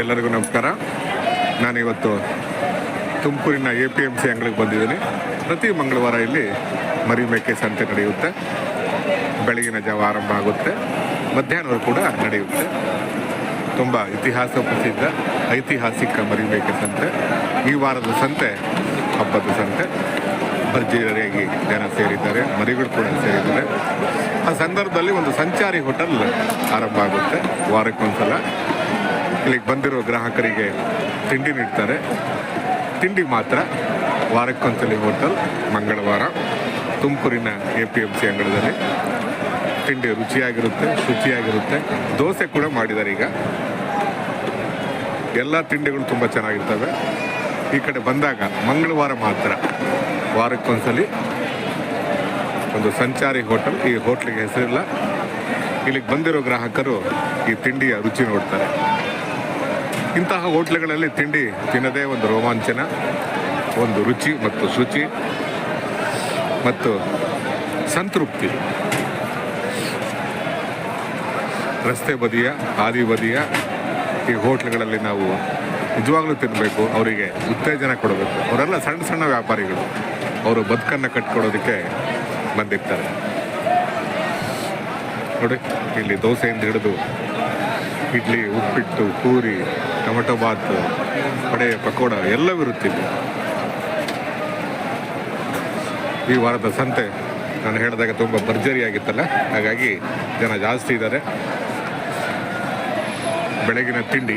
ಎಲ್ಲರಿಗೂ ನಮಸ್ಕಾರ. ನಾನಿವತ್ತು ತುಮಕೂರಿನ ಎ ಪಿ ಎಂ ಸಿ ಅಂಗಡಿಗೆ ಬಂದಿದ್ದೀನಿ. ಪ್ರತಿ ಮಂಗಳವಾರ ಇಲ್ಲಿ ಮರಿ ಮೇಕೆ ಸಂತೆ ನಡೆಯುತ್ತೆ. ಬೆಳಗಿನ ಜಾವ ಆರಂಭ ಆಗುತ್ತೆ. ಮಧ್ಯಾಹ್ನವೂ ಕೂಡ ನಡೆಯುತ್ತೆ. ತುಂಬ ಇತಿಹಾಸ ಪ್ರಸಿದ್ಧ, ಐತಿಹಾಸಿಕ ಮರಿ ಮೇಕೆ ಸಂತೆ. ಈ ವಾರದ ಸಂತೆ, ಹಬ್ಬದ ಸಂತೆ. ಭರ್ಜರಿಯಾಗಿ ಜನ ಸೇರಿದ್ದಾರೆ, ಮರಿಗಳು ಕೂಡ ಸೇರಿದ್ದಾರೆ. ಆ ಸಂದರ್ಭದಲ್ಲಿ ಒಂದು ಸಂಚಾರಿ ಹೋಟೆಲ್ ಆರಂಭ ಆಗುತ್ತೆ ವಾರಕ್ಕೊಂದ್ಸಲ. ಇಲ್ಲಿಗೆ ಬಂದಿರೋ ಗ್ರಾಹಕರಿಗೆ ತಿಂಡಿ ನೀಡ್ತಾರೆ. ತಿಂಡಿ ಮಾತ್ರ. ವಾರಕ್ಕೊಂದ್ಸಲಿ ಹೋಟೆಲ್, ಮಂಗಳವಾರ. ತುಮಕೂರಿನ ಎ ಪಿ ಎಂ ಸಿ ಅಂಗಡದಲ್ಲಿ ತಿಂಡಿ ರುಚಿಯಾಗಿರುತ್ತೆ, ಶುಚಿಯಾಗಿರುತ್ತೆ. ದೋಸೆ ಕೂಡ ಮಾಡಿದ್ದಾರೆ ಈಗ. ಎಲ್ಲ ತಿಂಡಿಗಳು ತುಂಬ ಚೆನ್ನಾಗಿರ್ತವೆ. ಈ ಕಡೆ ಬಂದಾಗ ಮಂಗಳವಾರ ಮಾತ್ರ. ವಾರಕ್ಕೊಂದ್ಸಲಿ ಒಂದು ಸಂಚಾರಿ ಹೋಟೆಲ್. ಈ ಹೋಟ್ಲಿಗೆ ಹೆಸರಿಲ್ಲ. ಇಲ್ಲಿಗೆ ಬಂದಿರೋ ಗ್ರಾಹಕರು ಈ ತಿಂಡಿಯ ರುಚಿ ನೋಡ್ತಾರೆ. ಇಂತಹ ಹೋಟ್ಲುಗಳಲ್ಲಿ ತಿಂಡಿ ತಿನ್ನದೇ ಒಂದು ರೋಮಾಂಚನ, ಒಂದು ರುಚಿ ಮತ್ತು ಶುಚಿ ಮತ್ತು ಸಂತೃಪ್ತಿ. ರಸ್ತೆ ಬದಿಯ, ಹಾದಿ ಬದಿಯ ಈ ಹೋಟ್ಲುಗಳಲ್ಲಿ ನಾವು ನಿಜವಾಗ್ಲೂ ತಿನ್ನಬೇಕು ಅವರಿಗೆ ಉತ್ತೇಜನ ಕೊಡಬೇಕು. ಅವರೆಲ್ಲ ಸಣ್ಣ ಸಣ್ಣ ವ್ಯಾಪಾರಿಗಳು. ಅವರು ಬದುಕನ್ನು ಕಟ್ಕೊಡೋದಕ್ಕೆ ಬಂದಿರ್ತಾರೆ. ನೋಡಿ, ಇಲ್ಲಿ ದೋಸೆಯಿಂದ ಹಿಡಿದು ಇಡ್ಲಿ, ಉಪ್ಪಿಟ್ಟು, ಪೂರಿ ಟೊಮೆಟೊ ಬಾತ್ ವಡೆ ಪಕೋಡ ಎಲ್ಲವಿರುತ್ತೆ ಇಲ್ಲಿ. ಈ ವಾರದ ಸಂತೆ ನಾನು ಹೇಳಿದಾಗ ತುಂಬ ಭರ್ಜರಿಯಾಗಿತ್ತಲ್ಲ? ಹಾಗಾಗಿ ಜನ ಜಾಸ್ತಿ ಇದ್ದಾರೆ. ಬೆಳಗಿನ ತಿಂಡಿ.